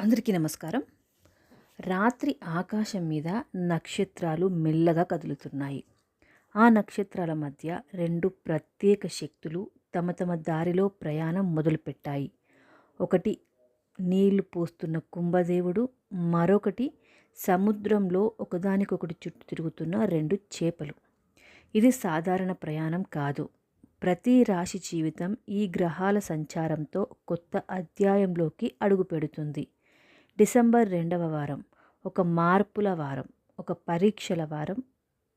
అందరికీ నమస్కారం. రాత్రి ఆకాశం మీద నక్షత్రాలు మెల్లగా కదులుతున్నాయి. ఆ నక్షత్రాల మధ్య రెండు ప్రత్యేక శక్తులు తమ తమ దారిలో ప్రయాణం మొదలుపెట్టాయి. ఒకటి నీళ్ళు పోస్తున్న కుంభదేవుడు మరొకటి సముద్రంలో ఒకదానికొకటి చుట్టూ తిరుగుతున్న రెండు చేపలు. ఇది సాధారణ ప్రయాణం కాదు. ప్రతి రాశి జీవితం ఈ గ్రహాల సంచారంతో కొత్త అధ్యాయంలోకి అడుగుపెడుతుంది. డిసెంబర్ రెండవ వారం ఒక మార్పుల వారం ఒక పరీక్షల వారం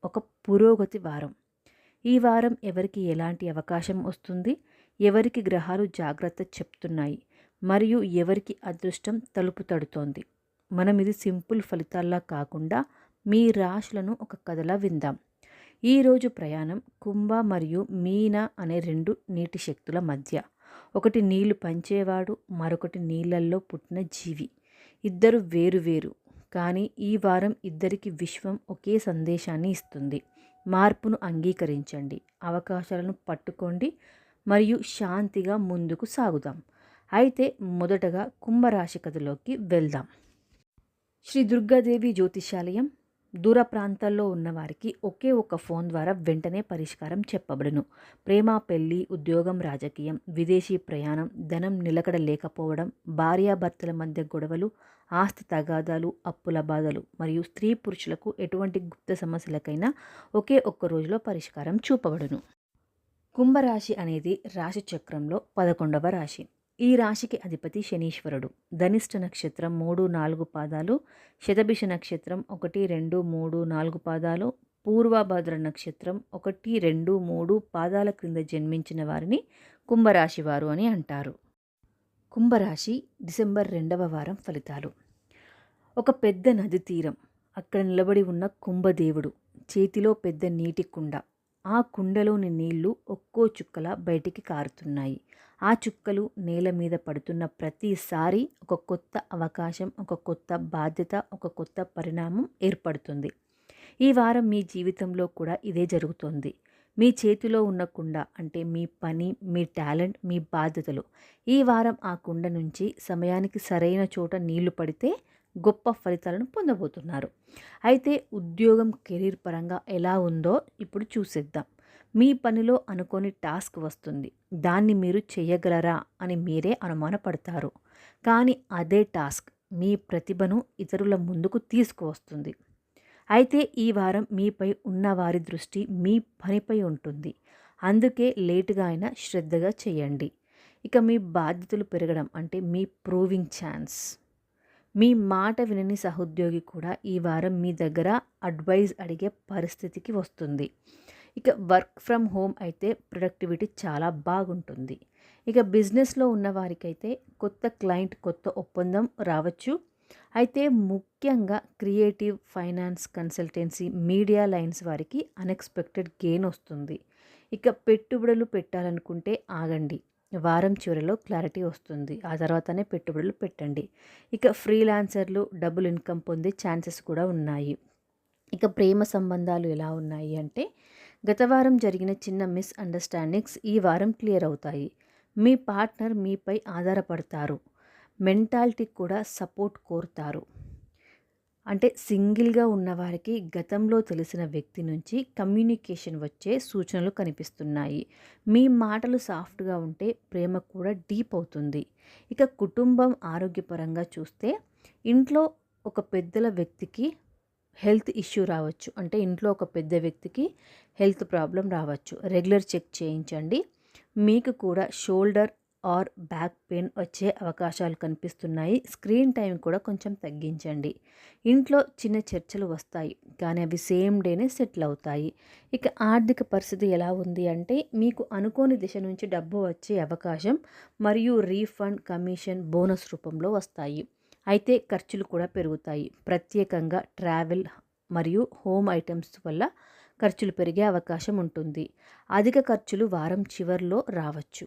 ఒక పురోగతి వారం. ఈ వారం ఎవరికి ఎలాంటి అవకాశం వస్తుంది? ఎవరికి గ్రహాలు జాగ్రత్త చెప్తున్నాయి? మరియు ఎవరికి అదృష్టం తలుపు తడుతోంది? మనం ఇది సింపుల్ ఫలితాల్లా కాకుండా మీ రాశులను ఒక కథలా విందాం. ఈరోజు ప్రయాణం కుంభ మరియు మీన అనే రెండు నీటి శక్తుల మధ్య. ఒకటి నీళ్ళు పంచేవాడు మరొకటి నీళ్ళల్లో పుట్టిన జీవి. ఇద్దరు వేరు వేరు. కానీ ఈ వారం ఇద్దరికి విశ్వం ఒకే సందేశాన్ని ఇస్తుంది. మార్పును అంగీకరించండి. అవకాశాలను పట్టుకోండి. మరియు శాంతిగా ముందుకు సాగుదాం. అయితే మొదటగా కుంభరాశి కథలోకి వెళ్దాం. శ్రీ దుర్గాదేవి జ్యోతిషాలయం దూర ప్రాంతాల్లో ఉన్నవారికి ఒకే ఒక ఫోన్ ద్వారా వెంటనే పరిష్కారం చెప్పబడును. ప్రేమ పెళ్ళి ఉద్యోగం రాజకీయం విదేశీ ప్రయాణం ధనం నిలకడ లేకపోవడం భార్యాభర్తల మధ్య గొడవలు ఆస్తి తగాదాలు అప్పుల బాధలు మరియు స్త్రీ పురుషులకు ఎటువంటి గుప్త సమస్యలకైనా ఒకే ఒక్క రోజులో పరిష్కారం చూపబడును. కుంభరాశి అనేది రాశి చక్రంలో పదకొండవ రాశి. ఈ రాశికి అధిపతి శనీశ్వరుడు. ధనిష్ట నక్షత్రం మూడు నాలుగు పాదాలు శతభిష నక్షత్రం ఒకటి రెండు మూడు నాలుగు పాదాలు పూర్వభద్ర నక్షత్రం ఒకటి రెండు మూడు పాదాల క్రింద జన్మించిన వారిని కుంభరాశి వారు అని అంటారు. కుంభరాశి డిసెంబర్ రెండవ వారం ఫలితాలు. ఒక పెద్ద నది తీరం. అక్కడ నిలబడి ఉన్న కుంభదేవుడు. చేతిలో పెద్ద నీటి కుండ. ఆ కుండలోని నీళ్ళు ఒక్కో చుక్కల బయటికి కారుతున్నాయి. ఆ చుక్కలు నేల మీద పడుతున్న ప్రతిసారి ఒక కొత్త అవకాశం ఒక కొత్త బాధ్యత ఒక కొత్త పరిణామం ఏర్పడుతుంది. ఈ వారం మీ జీవితంలో కూడా ఇదే జరుగుతోంది. మీ చేతిలో ఉన్న కుండ అంటే మీ పని మీ టాలెంట్ మీ బాధ్యతలు. ఈ వారం ఆ కుండ నుంచి సమయానికి సరైన చోట నీళ్ళు పడితే గొప్ప ఫలితాలను పొందబోతున్నారు. అయితే ఉద్యోగం కెరీర్ పరంగా ఎలా ఉందో ఇప్పుడు చూసేద్దాం. మీ పనిలో అనుకోని టాస్క్ వస్తుంది. దాన్ని మీరు చేయగలరా అని మీరే అనుమానపడతారు. కానీ అదే టాస్క్ మీ ప్రతిభను ఇతరుల ముందుకు తీసుకువస్తుంది. అయితే ఈ వారం మీపై ఉన్న వారి దృష్టి మీ పనిపై ఉంటుంది. అందుకే లేటుగా అయినా శ్రద్ధగా చేయండి. ఇక మీ బాధ్యతలు పెరగడం అంటే మీ ప్రూవింగ్ ఛాన్స్. మీ మాట వినని సహోద్యోగి కూడా ఈ వారం మీ దగ్గర అడ్వైజ్ అడిగే పరిస్థితికి వస్తుంది. ఇక వర్క్ ఫ్రమ్ హోమ్ అయితే ప్రొడక్టివిటీ చాలా బాగుంటుంది. ఇక బిజినెస్లో ఉన్న వారికైతే కొత్త క్లయింట్ కొత్త ఒప్పందం రావచ్చు. అయితే ముఖ్యంగా creative finance consultancy media lines వారికి అన్ఎక్స్పెక్టెడ్ గెయిన్ వస్తుంది. ఇక పెట్టుబడులు పెట్టాలనుకుంటే ఆగండి. వారం చివరిలో క్లారిటీ వస్తుంది. ఆ తర్వాతనే పెట్టుబడులు పెట్టండి. ఇక ఫ్రీలాన్సర్లు డబుల్ ఇన్కమ్ పొందే ఛాన్సెస్ కూడా ఉన్నాయి. ఇక ప్రేమ సంబంధాలు ఎలా ఉన్నాయి అంటే గత వారం జరిగిన చిన్న మిస్అండర్స్టాండింగ్స్ ఈ వారం క్లియర్ అవుతాయి. మీ పార్ట్నర్ మీపై ఆధారపడతారు. మెంటాలిటీ కూడా సపోర్ట్ కోరుతారు. అంటే సింగిల్గా ఉన్నవారికి గతంలో తెలిసిన వ్యక్తి నుంచి కమ్యూనికేషన్ వచ్చే సూచనలు కనిపిస్తున్నాయి. మీ మాటలు సాఫ్ట్గా ఉంటే ప్రేమ కూడా డీప్ అవుతుంది. ఇక కుటుంబం ఆరోగ్యపరంగా చూస్తే ఇంట్లో ఒక పెద్దల వ్యక్తికి హెల్త్ ఇష్యూ రావచ్చు. అంటే ఇంట్లో ఒక పెద్ద వ్యక్తికి హెల్త్ ప్రాబ్లం రావచ్చు. రెగ్యులర్ చెక్ చేయించండి. మీకు కూడా షోల్డర్ ఆర్ బ్యాక్ పెయిన్ వచ్చే అవకాశాలు కనిపిస్తున్నాయి. స్క్రీన్ టైం కూడా కొంచెం తగ్గించండి. ఇంట్లో చిన్న చర్చలు వస్తాయి. కానీ అవి సేమ్ డేనే సెటిల్ అవుతాయి. ఇక ఆర్థిక పరిస్థితి ఎలా ఉంది అంటే మీకు అనుకోని దిశ నుంచి డబ్బు వచ్చే అవకాశం మరియు రీఫండ్ కమిషన్ బోనస్ రూపంలో వస్తాయి. అయితే ఖర్చులు కూడా పెరుగుతాయి. ప్రత్యేకంగా ట్రావెల్ మరియు హోమ్ ఐటమ్స్ వల్ల ఖర్చులు పెరిగే అవకాశం ఉంటుంది. అధిక ఖర్చులు వారం చివరిలో రావచ్చు.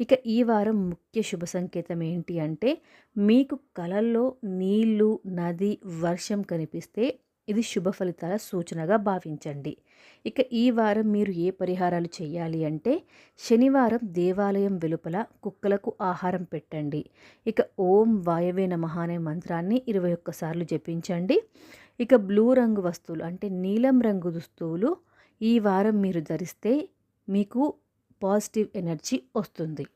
ఇక ఈ వారం ముఖ్య శుభ సంకేతం ఏంటి అంటే మీకు కలల్లో నీళ్ళు నది వర్షం కనిపిస్తే ఇది శుభ ఫలితాల సూచనగా భావించండి. ఇక ఈ వారం మీరు ఏ పరిహారాలు చేయాలి అంటే శనివారం దేవాలయం వెలుపల కుక్కలకు ఆహారం పెట్టండి. ఇక ఓం వాయవే నమః అనే మంత్రాన్ని ఇరవై ఒక్కసార్లు జపించండి. ఇక బ్లూ రంగు వస్తువులు అంటే నీలం రంగు దుస్తువులు ఈ వారం మీరు ధరిస్తే మీకు పాజిటివ్ ఎనర్జీ వస్తుంది.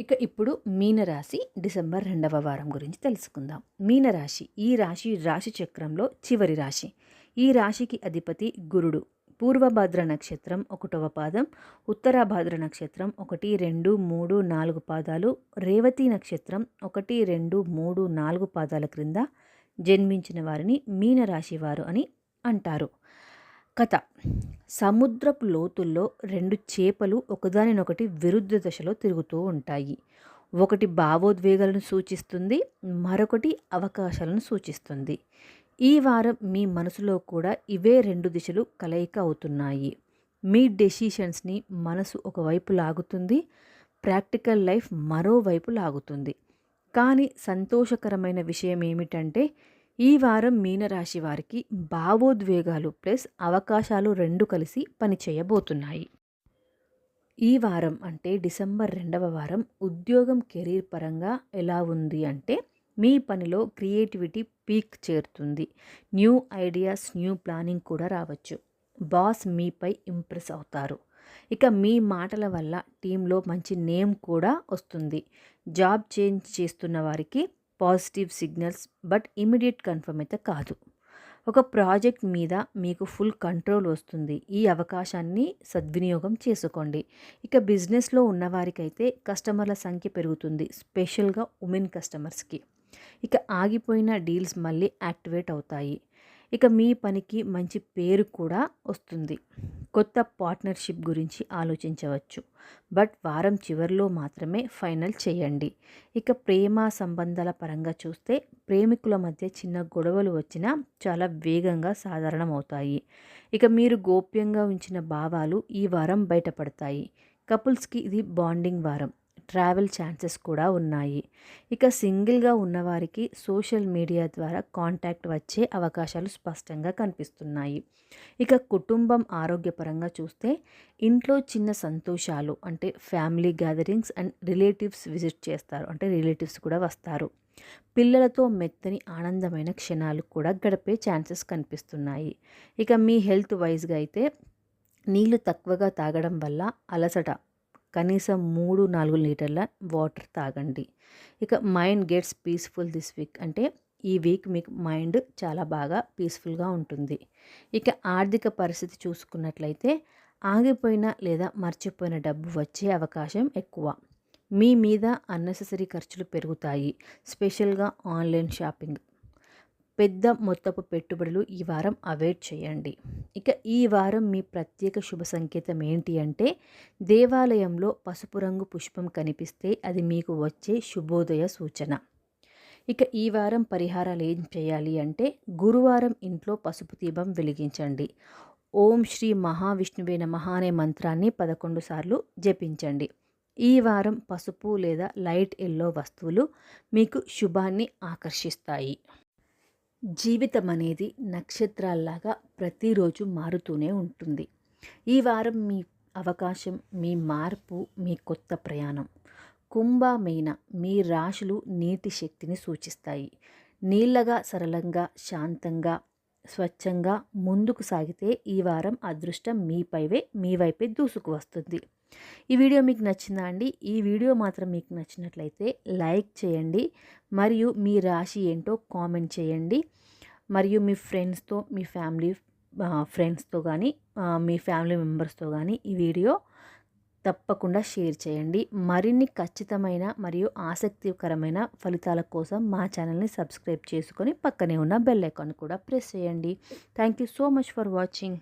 ఇక ఇప్పుడు మీనరాశి డిసెంబర్ రెండవ వారం గురించి తెలుసుకుందాం. మీనరాశి ఈ రాశి రాశి చక్రంలో చివరి రాశి. ఈ రాశికి అధిపతి గురుడు. పూర్వభద్ర నక్షత్రం ఒకటవ పాదం ఉత్తరాభద్ర నక్షత్రం ఒకటి రెండు మూడు నాలుగు పాదాలు రేవతి నక్షత్రం ఒకటి రెండు మూడు నాలుగు పాదాల క్రింద జన్మించిన వారిని మీనరాశి వారు అని అంటారు. కథ. సముద్రపు లోతుల్లో రెండు చేపలు ఒకదానినొకటి విరుద్ధ దశలో తిరుగుతూ ఉంటాయి. ఒకటి భావోద్వేగాలను సూచిస్తుంది మరొకటి అవకాశాలను సూచిస్తుంది. ఈ వారం మీ మనసులో కూడా ఇవే రెండు దిశలు కలయిక అవుతున్నాయి. మీ డెసిషన్స్ని మనసు ఒకవైపు లాగుతుంది ప్రాక్టికల్ లైఫ్ మరోవైపు లాగుతుంది. కానీ సంతోషకరమైన విషయం ఏమిటంటే ఈ వారం మీనరాశి వారికి భావోద్వేగాలు ప్లస్ అవకాశాలు రెండు కలిసి పనిచేయబోతున్నాయి ఈ వారం అంటే డిసెంబర్ రెండవ వారం ఉద్యోగం కెరీర్ పరంగా ఎలా ఉంది అంటే మీ పనిలో క్రియేటివిటీ పీక్ చేరుతుంది. న్యూ ఐడియాస్ న్యూ ప్లానింగ్ కూడా రావచ్చు. బాస్ మీపై ఇంప్రెస్ అవుతారు. ఇక మీ మాటల వల్ల టీంలో మంచి నేమ్ కూడా వస్తుంది. జాబ్ చేంజ్ చేస్తున్న వారికి positive signals but immediate confirm అయితే కాదు. ఒక ప్రాజెక్ట్ మీద మీకు ఫుల్ కంట్రోల్ వస్తుంది. ఈ అవకాశాన్ని సద్వినియోగం చేసుకోండి. ఇక బిజినెస్లో ఉన్నవారికైతే కస్టమర్ల సంఖ్య పెరుగుతుంది. స్పెషల్గా ఉమెన్ కస్టమర్స్కి. ఇక ఆగిపోయిన డీల్స్ మళ్ళీ యాక్టివేట్ అవుతాయి. ఇక మీ పనికి మంచి పేరు కూడా వస్తుంది. కొత్త పార్ట్నర్షిప్ గురించి ఆలోచించవచ్చు. బట్ వారం చివరిలో మాత్రమే ఫైనల్ చేయండి. ఇక ప్రేమ సంబంధాల పరంగా చూస్తే ప్రేమికుల మధ్య చిన్న గొడవలు వచ్చినా చాలా వేగంగా సాధారణమవుతాయి. ఇక మీరు గోప్యంగా ఉంచిన భావాలు ఈ వారం బయటపడతాయి. కపుల్స్కి ఇది బాండింగ్ వారం. ట్రావెల్ ఛాన్సెస్ కూడా ఉన్నాయి. ఇక సింగిల్గా ఉన్నవారికి సోషల్ మీడియా ద్వారా కాంటాక్ట్ వచ్చే అవకాశాలు స్పష్టంగా కనిపిస్తున్నాయి. ఇక కుటుంబం ఆరోగ్యపరంగా చూస్తే ఇంట్లో చిన్న సంతోషాలు అంటే family gatherings and relatives visit చేస్తారు. అంటే రిలేటివ్స్ కూడా వస్తారు. పిల్లలతో మెత్తని ఆనందమైన క్షణాలు కూడా గడిపే ఛాన్సెస్ కనిపిస్తున్నాయి. ఇక మీ హెల్త్ వైజ్గా అయితే నీళ్ళు తక్కువగా తాగడం వల్ల అలసట కనీసం మూడు నాలుగు లీటర్ల వాటర్ తాగండి. ఇక mind gets peaceful this week అంటే ఈ వీక్ మీకు మైండ్ చాలా బాగా పీస్ఫుల్గా ఉంటుంది. ఇక ఆర్థిక పరిస్థితి చూసుకున్నట్లయితే ఆగిపోయిన లేదా మర్చిపోయిన డబ్బు వచ్చే అవకాశం ఎక్కువ. మీ మీద అన్నెసరీ ఖర్చులు పెరుగుతాయి. స్పెషల్గా ఆన్లైన్ షాపింగ్. పెద్ద మొత్తపు పెట్టుబడులు ఈ వారం అవాయిడ్ చేయండి. ఇక ఈ వారం మీ ప్రత్యేక శుభ సంకేతం ఏంటి అంటే దేవాలయంలో పసుపు రంగు పుష్పం కనిపిస్తే అది మీకు వచ్చే శుభోదయ సూచన. ఇక ఈ వారం పరిహారాలు ఏం చేయాలి అంటే గురువారం ఇంట్లో పసుపు దీపం వెలిగించండి. ఓం శ్రీ మహావిష్ణువే నమః అనే మంత్రాన్ని పదకొండు సార్లు జపించండి. ఈ వారం పసుపు లేదా లైట్ ఎల్లో వస్తువులు మీకు శుభాన్ని ఆకర్షిస్తాయి. జీవితం అనేది నక్షత్రాల్లాగా ప్రతిరోజు మారుతూనే ఉంటుంది. ఈ వారం మీ అవకాశం మీ మార్పు మీ కొత్త ప్రయాణం. కుంభమైన మీ రాశులు నీటి శక్తిని సూచిస్తాయి. నీళ్ళగా సరళంగా శాంతంగా స్వచ్ఛంగా ముందుకు సాగితే ఈ వారం అదృష్టం మీపైవే మీ వైపే దూసుకు వస్తుంది ఈ వీడియో మీకు నచ్చిందా అండి? ఈ వీడియో మాత్రం మీకు నచ్చినట్లయితే లైక్ చేయండి. మరియు మీ రాశి ఏంటో కామెంట్ చేయండి. మరియు మీ ఫ్రెండ్స్తో మీ ఫ్యామిలీ ఫ్రెండ్స్తో కానీ మీ ఫ్యామిలీ మెంబర్స్తో కానీ ఈ వీడియో తప్పకుండా షేర్ చేయండి. మరిన్ని ఖచ్చితమైన మరియు ఆసక్తికరమైన ఫలితాల కోసం మా ఛానల్ని సబ్స్క్రైబ్ చేసుకొని పక్కనే ఉన్న బెల్ ఐకాన్ కూడా ప్రెస్ చేయండి. Thank you so much for watching.